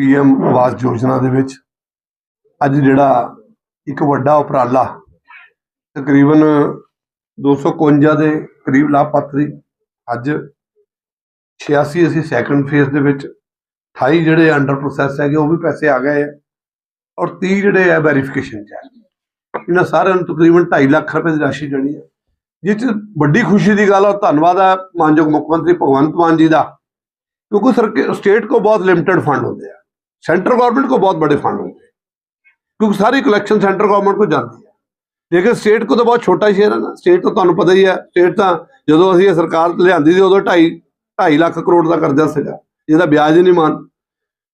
PM Awas Yojana ਦੇ ਵਿੱਚ ਅੱਜ ਜਿਹੜਾ ਇੱਕ ਵੱਡਾ ਉਪਰਾਲਾ ਤਕਰੀਬਨ 251 ਦੇ ਕਰੀਬ ਲਾਭਪਾਤਰੀ ਅੱਜ 86 ਅਸੀਂ ਸੈਕੰਡ ਫੇਸ ਦੇ ਵਿੱਚ 28 ਜਿਹੜੇ ਅੰਡਰ ਪ੍ਰੋਸੈਸ ਹੈਗੇ ਉਹ ਵੀ ਪੈਸੇ ਆ ਗਏ ਆ ਔਰ 30 ਜਿਹੜੇ ਹੈ ਵੈਰੀਫਿਕੇਸ਼ਨ ਚ ਇਹਨਾਂ ਸਾਰਿਆਂ ਨੂੰ ਤਕਰੀਬਨ 2.5 ਲੱਖ ਰੁਪਏ ਦੀ ਰਾਸ਼ੀ ਜਣੀ ਹੈ ਜਿਸ ਚ ਵੱਡੀ ਖੁਸ਼ੀ ਦੀ ਗੱਲ ਔਰ ਧੰਨਵਾਦ ਹੈ ਮਾਨਯੋਗ ਮੁੱਖ ਮੰਤਰੀ ਭਗਵੰਤ ਮਾਨ ਜੀ ਦਾ, ਕਿਉਂਕਿ ਸਰ ਸਟੇਟ ਕੋ ਬਹੁਤ ਲਿਮਟਿਡ ਫੰਡ ਹੁੰਦੇ ਆ। सेंट्रल गवर्नमेंट को बहुत बड़े फंड होते हैं क्योंकि सारी कलेक्शन सेंट्रल गवर्नमेंट को जाती है ਲੇਕਿਨ ਸਟੇਟ ਕੋ ਤਾਂ ਬਹੁਤ ਛੋਟਾ ਸ਼ੇਅਰ ਹੈ ਨਾ ਸਟੇਟ ਤਾਂ ਤੁਹਾਨੂੰ ਪਤਾ ਹੀ ਹੈ ਸਟੇਟ ਤਾਂ ਜਦੋਂ ਅਸੀਂ ਇਹ ਸਰਕਾਰ ਲਿਆਂਦੀ ਸੀ ਉਦੋਂ 2.5 2.5 ਲੱਖ ਕਰੋੜ ਦਾ ਕਰਜ਼ਾ ਸੀਗਾ ਜਿਹਦਾ ਵਿਆਜ ਹੀ ਨਹੀਂ ਮਾਨ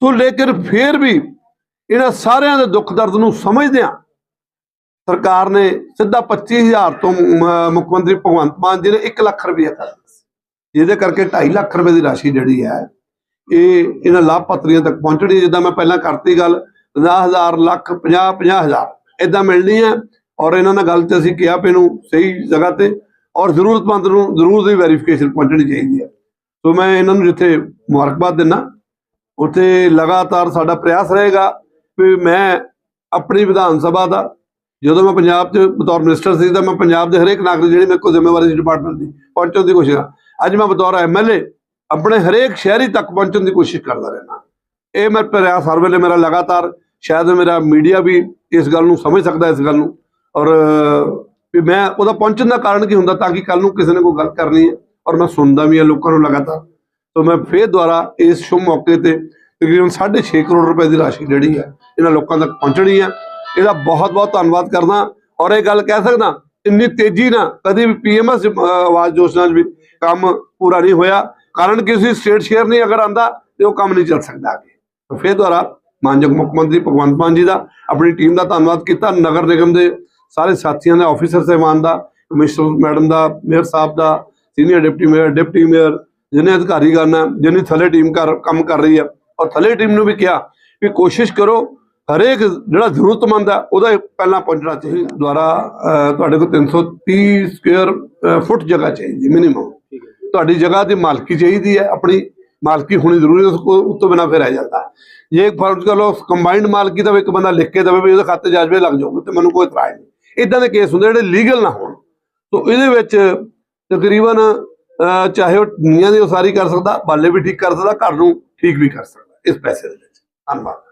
ਤੋਂ ਲੇਕਿਨ ਫਿਰ ਵੀ ਇਹਨਾਂ ਸਾਰਿਆਂ ਦੇ ਦੁੱਖ ਦਰਦ ਨੂੰ ਸਮਝਦਿਆਂ ਸਰਕਾਰ ਨੇ ਸਿੱਧਾ 25000 ਤੋਂ ਮ- ਮੁੱਖ ਮੰਤਰੀ ਭਗਵੰਤ ਮਾਨ ਜੀ ਨੇ 1 ਲੱਖ ਰੁਪਏ ਕਰ ਦਿੱਤਾ ਜਿਹਦੇ ਕਰਕੇ 2.5 ਲੱਖ ਰੁਪਏ ਦੀ ਰਾਸ਼ੀ ਜਿਹੜੀ ਹੈ ਇਹ ਇਹਨਾਂ ਲਾਭਪਾਤਰੀਆਂ ਤੱਕ ਪਹੁੰਚਣੀ ਜਿੱਦਾਂ ਮੈਂ ਪਹਿਲਾਂ ਕਰਤੀ ਗੱਲ 50000 ਲੱਖ 50 50000 ਇਦਾਂ ਮਿਲਣੀ ਹੈ ਔਰ ਇਹਨਾਂ ਨਾਲ ਗੱਲ ਤੇ ਅਸੀਂ ਕਿਹਾ ਵੀ ਨੂੰ ਸਹੀ ਜਗ੍ਹਾ ਤੇ ਔਰ ਜ਼ਰੂਰਤਮੰਦ ਨੂੰ ਜ਼ਰੂਰ ਦੀ ਵੈਰੀਫਿਕੇਸ਼ਨ ਪਹੁੰਚਣੀ ਚਾਹੀਦੀ ਹੈ। ਸੋ ਮੈਂ ਇਹਨਾਂ ਨੂੰ ਜਿੱਥੇ ਮੁਬਾਰਕਬਾਦ ਦਿੰਦਾ ਉੱਥੇ ਲਗਾਤਾਰ ਸਾਡਾ ਪ੍ਰਯਾਸ ਰਹੇਗਾ ਵੀ ਮੈਂ ਆਪਣੀ ਵਿਧਾਨ ਸਭਾ ਦਾ, ਜਦੋਂ ਮੈਂ ਪੰਜਾਬ 'ਚ ਬਤੌਰ ਮਿਨਿਸਟਰ ਸੀ ਤਾਂ ਮੈਂ ਪੰਜਾਬ ਦੇ ਹਰੇਕ ਨਾਗਰਿਕ ਜਿਹੜੀ ਮੇਰੇ ਕੋਲ ਜ਼ਿੰਮੇਵਾਰੀ ਸੀ ਡਿਪਾਰਟਮੈਂਟ ਦੀ, ਪਹੁੰਚਣ ਦੀ ਕੋਸ਼ਿਸ਼ ਕਰਾਂ। ਅੱਜ ਮੈਂ ਬਤੌਰ ਐਮਐਲਏ ਆਪਣੇ ਹਰੇਕ ਸ਼ਹਿਰੀ ਤੱਕ ਪਹੁੰਚਣ ਦੀ ਕੋਸ਼ਿਸ਼ ਕਰਦਾ ਰਹਿਣਾ ਇਹ ਮੈਂ ਪ੍ਰਯਾਸ ਹਰ ਵੇਲੇ ਮੇਰਾ ਲਗਾਤਾਰ, ਸ਼ਾਇਦ ਮੇਰਾ ਮੀਡੀਆ ਵੀ ਇਸ ਗੱਲ ਨੂੰ ਸਮਝ ਸਕਦਾ ਇਸ ਗੱਲ ਨੂੰ। ਔਰ, ਵੀ ਮੈਂ ਉਹਦਾ ਪਹੁੰਚਣ ਦਾ ਕਾਰਨ ਕੀ ਹੁੰਦਾ ਤਾਂ ਕਿ ਕੱਲ ਨੂੰ ਕਿਸੇ ਨੇ ਕੋਈ ਗੱਲ ਕਰਨੀ ਹੈ ਔਰ ਮੈਂ ਸੁਣਦਾ ਵੀ ਹਾਂ ਲੋਕਾਂ ਨੂੰ ਲਗਾਤਾਰ। ਤੋਂ ਮੈਂ ਫੇਰ ਦੁਆਰਾ ਇਸ ਸ਼ੁਭ ਮੌਕੇ ਤੇ ਤਕਰੀਬਨ 6.5 ਕਰੋੜ ਰੁਪਏ ਦੀ ਰਾਸ਼ੀ ਜਿਹੜੀ ਹੈ, ਇਹਨਾਂ ਲੋਕਾਂ ਤੱਕ ਪਹੁੰਚਣੀ ਹੈ। ਇਹਦਾ ਬਹੁਤ ਬਹੁਤ ਧੰਨਵਾਦ ਕਰਦਾ ਔਰ ਇਹ ਗੱਲ ਕਹਿ ਸਕਦਾ, ਇੰਨੀ ਤੇਜ਼ੀ ਨਾਲ ਕਦੀ ਵੀ ਪੀਐਮਐਸ ਆਵਾਜ਼ ਯੋਜਨਾ 'ਚ ਵੀ ਕੰਮ ਪੂਰਾ ਨਹੀਂ ਹੋਇਆ। ਕਾਰਨ ਕਿ ਉਸੇ ਸਟੇਟ ਸ਼ੇਅਰ ਨਹੀਂ ਅਗਰ ਆਂਦਾ ਤੇ ਉਹ ਕੰਮ ਨਹੀਂ ਚੱਲ ਸਕਦਾ ਅੱਗੇ। ਫਿਰ ਫੇਰ ਦੁਆਰਾ ਮਾਨਯੋਗ ਮੁੱਖ ਮੰਤਰੀ ਭਗਵੰਤ ਮਾਨ ਜੀ ਦਾ ਆਪਣੀ ਟੀਮ ਦਾ ਧੰਨਵਾਦ ਕੀਤਾ। ਨਗਰ ਨਿਗਮ ਦੇ ਸਾਰੇ ਸਾਥੀਆਂ ਦਾ ਆਫੀਸਰ ਸਹਿਬਾਨ ਦਾ ਕਮਿਸ਼ਨਰ ਮੈਡਮ ਦਾ ਮੇਅਰ ਸਾਹਿਬ ਦਾ senior deputy mayor deputy mayor ਜਿਹਨੇ ਅਧਿਕਾਰੀ ਕਰਨਾ ਜਿਹਨੇ ਥੱਲੇ ਟੀਮ ਕਰ, ਕੰਮ ਕਰ ਰਹੀ ਹੈ ਔਰ ਥੱਲੇ ਟੀਮ ਨੂੰ ਵੀ ਕਿਹਾ ਵੀ ਕੋਸ਼ਿਸ਼ ਕਰੋ, ਹਰੇਕ ਜਿਹੜਾ ਜ਼ਰੂਰਤਮੰਦ ਹੈ ਉਹਦਾ ਪਹਿਲਾਂ ਪਹੁੰਚਣਾ ਚਾਹੀਦਾ। ਦੁਆਰਾ ਤੁਹਾਡੇ ਕੋਲ 330 ਸਕੁਅਰ ਫੁੱਟ ਜਗ੍ਹਾ ਚਾਹੀਦੀ ਮਿਨੀਮਮ ਤੁਹਾਡੀ ਜਗ੍ਹਾ ਦੀ ਮਾਲਕੀ ਚਾਹੀਦੀ ਹੈ, ਆਪਣੀ ਮਾਲਕੀ ਹੋਣੀ ਜ਼ਰੂਰੀ ਹੈ, ਉਸ ਕੋ ਉਸ ਤੋਂ ਬਿਨਾ ਫਿਰ ਰਹਿ ਜਾਂਦਾ। ਹੈ। ਜੇ ਇੱਕ ਫਰਜ਼ ਕਰ ਲਓ ਕੰਬਾਈਨਡ ਮਾਲਕੀ ਦਾ ਵੀ ਇੱਕ ਬੰਦਾ ਲਿਖ ਕੇ ਦੇਵੇ ਵੀ ਉਹਦੇ ਖਾਤੇ ਜਾਜਵੇ ਲੱਗ ਜਾਊਗਾ ਤੇ ਮੈਨੂੰ ਕੋਈ ਇਤਰਾਜ਼ ਨਹੀਂ। ਇਦਾਂ ਦੇ ਕੇਸ ਹੁੰਦੇ ਜਿਹੜੇ ਲੀਗਲ ਨਾ ਹੋਣ। ਸੋ ਇਹਦੇ ਵਿੱਚ ਤਕਰੀਬਨ ਚਾਹੇ ਉਹ ਨੀਆਂ ਦੀ ਉਸਾਰੀ ਕਰ ਸਕਦਾ, ਬਾਲੇ ਵੀ ਠੀਕ ਕਰ ਸਕਦਾ, ਘਰ ਨੂੰ ਠੀਕ ਵੀ ਕਰ ਸਕਦਾ, ਇਸ ਪੈਸੇ ਦੇ ਵਿੱਚ। ਧੰਨਵਾਦ।